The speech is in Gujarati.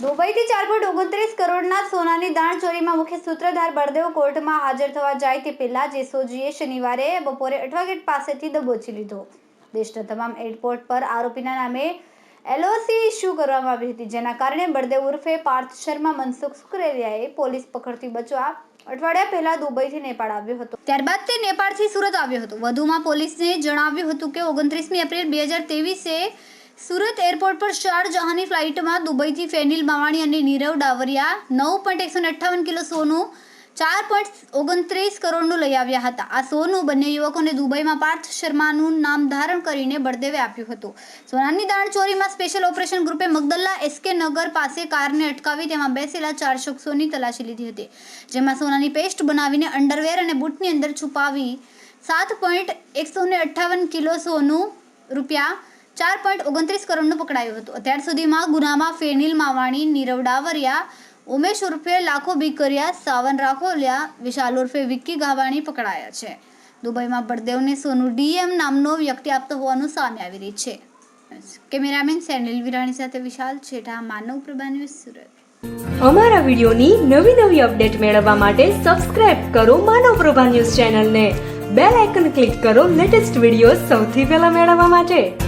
દુબઈથી ચાર પોઈન્ટ ઓગણત્રીસ કરોડના સોનાની દાણ ચોરીમાં મુખ્ય સૂત્રધાર બળદેવ કોર્ટમાં હાજર થવા જાય તે પહેલા જેસોજીએ શનિવારે બપોરે અઠવા ગેટ પાસેથી દબોચી લીધો. દેશના તમામ એરપોર્ટ પર આરોપીના નામે એલઓસી ઇસ્યુ કરવામાં આવી હતી, જેના કારણે બળદેવ ઉર્ફે પાર્થ શર્મા, મનસુખ સુકરેલિયાએ પોલીસ પકડથી બચવા અઠવાડિયા પહેલા દુબઈથી નેપાળ આવ્યો હતો. ત્યારબાદ તે નેપાળથી સુરત આવ્યો હતો. વધુમાં પોલીસને જણાવ્યું હતું કે ઓગણત્રીસમી એપ્રિલ બે હજાર ત્રેવીસે સુરત એરપોર્ટ પર શારજહાની ફ્લાઇટમાં દુબઈથી ફેનિલ માવાણી અને નીરવ ડાવરિયા નવ પોઈન્ટ એકસો અઠ્ઠાવન કિલો સોનું, ચાર પોઈન્ટ ઓગણત્રીસ કરોડનું લઈ આવ્યા હતા. આ સોનું બંને યુવકોને દુબઈમાં પાર્થ શર્માનું નામ ધારણ કરીને બળદેવે આપ્યું હતું. સોનાની દાણ ચોરીમાં સ્પેશિયલ ઓપરેશન ગ્રુપે મગદલ્લા એસકે નગર પાસે કારને અટકાવી તેમાં બેસેલા ચાર શખ્સોની તલાશી લીધી હતી. જેમાં સોનાની પેસ્ટ બનાવીને અંડરવેર અને બૂટની અંદર છુપાવી સાત પોઈન્ટ એકસો અઠ્ઠાવન કિલો સોનું રૂપિયા ચાર પોઈન્ટ ઓગણત્રીસ કરોડનું પકડાયું હતું. અત્યાર સુધીમાં ગુનામાં ફેનિલ માવાણી, નીરવ ડાવરિયા, ઉમેશ ઉર્ફે લાખો બીકરિયા સાવન રાખોલિયા વિશાલ ઉર્ફે વિક્કી ગાવાણી પકડાયા છે. દુબઈમાં બળદેવને સોનું ડીએમ નામનો વ્યક્તિ આપતો હોવાનું સામે આવી રહી છે. કેમેરામેન સેનિલ વિરાણી સાથે વિશાલ છેઠા, માનવ પ્રભા ન્યૂઝ સુરત. અમારા વિડીયોની નવી નવી અપડેટ મેળવવા માટે સબસ્ક્રાઇબ કરો માનવ પ્રભા ન્યૂઝ ચેનલને. બેલ આઇકન ક્લિક કરો લેટેસ્ટ વીડિયો સૌથી પહેલા મેળવવા માટે.